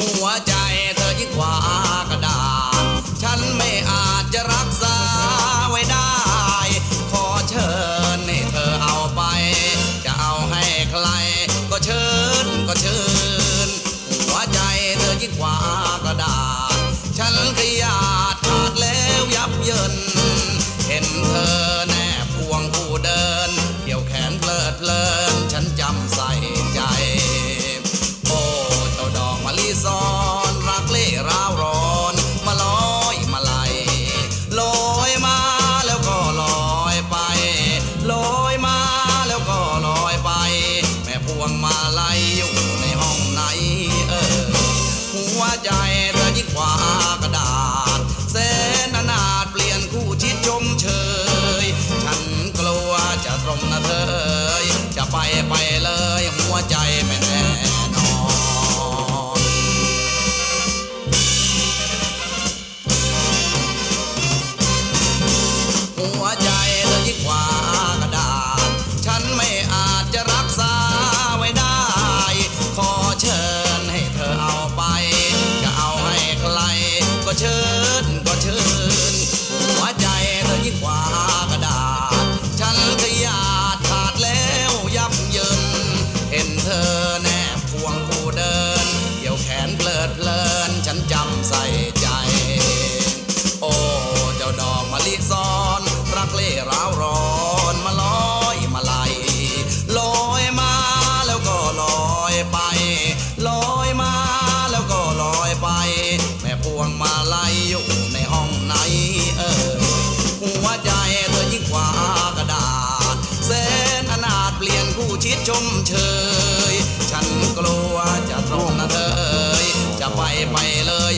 หัวใจเธอยิ่งกว่ากันิญก็เชิญหัวใจเธอยิ่งกว่ากระดาษ ฉันขยาดขาดแล้วยับเยิน เห็นเธอแนบพวงคู่เดินเดี่ยวแขนเพลิดเพลิน ฉันจำใส่ใจ โอ้ เจ้าดอกมะลิซ้อ ชมเชย ฉันกลัวจะตรงนะเธอ จะไปไปเลย